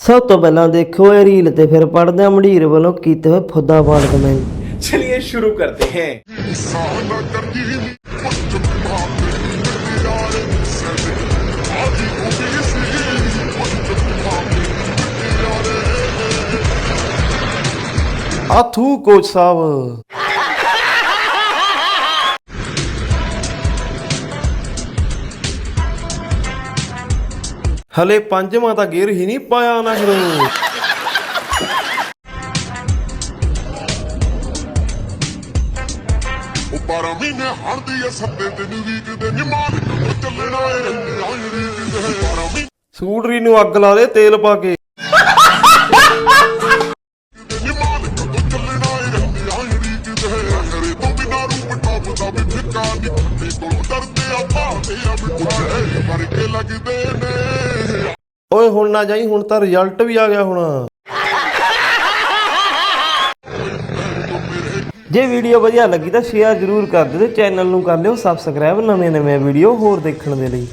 ਸਭ ਤੋਂ ਪਹਿਲਾਂ ਦੇਖੋ ਇਹ ਰੀਲ ਤੇ ਫਿਰ ਪੜਦੇ ਆ ਵੱਲੋਂ ਕੀਤੇ ਹੋਏ ਫੁੱਦਾ ਬਾੜ ਕਮੈਂਟ ਚਲਿਏ ਸ਼ੁਰੂ ਕਰਦੇ ਹਾਂ। ਆਥੂ ਕੋਚ ਸਾਹਿਬ। ਹਲੇ ਪੰਜਵਾਂ ਤਾਂ ਗੇਰ ਹੀ ਨਹੀਂ ਪਾਇਆ ਨਾ। ਸ਼ੁਰੂ ਉਹ 12 ਮਹੀਨੇ ਹੜਦੀ ਐ ਸੱਤੇ ਦਿਨ ਵੀਕ ਦੇ ਨਿਮਾਨ ਚੱਲਣਾ ਏ ਰੰਗਾਂ ਰੀਕ ਦੇ 12 ਮਹੀਨੇ ਸਕੂਟਰੀ ਨੂੰ ਅੱਗ ਲਾ ਦੇ ਤੇਲ ਪਾ ਕੇ। ਲੱਗਦੇ ਨੇ ਓਏ ਹੁਣ ਨਾ ਜਾਈ, ਹੁਣ ਤਾਂ ਰਿਜ਼ਲਟ ਵੀ ਆ ਗਿਆ ਹੁਣ। ਜੇ ਵੀਡੀਓ ਵਧੀਆ ਲੱਗੀ ਤਾਂ ਸ਼ੇਅਰ ਜ਼ਰੂਰ ਕਰ ਦਿਓ ਤੇ ਚੈਨਲ ਨੂੰ ਕਰ ਲਿਓ ਸਬਸਕ੍ਰਾਈਬ ਨਵੇਂ ਨਵੇਂ ਵੀਡੀਓ ਹੋਰ ਦੇਖਣ ਦੇ ਲਈ।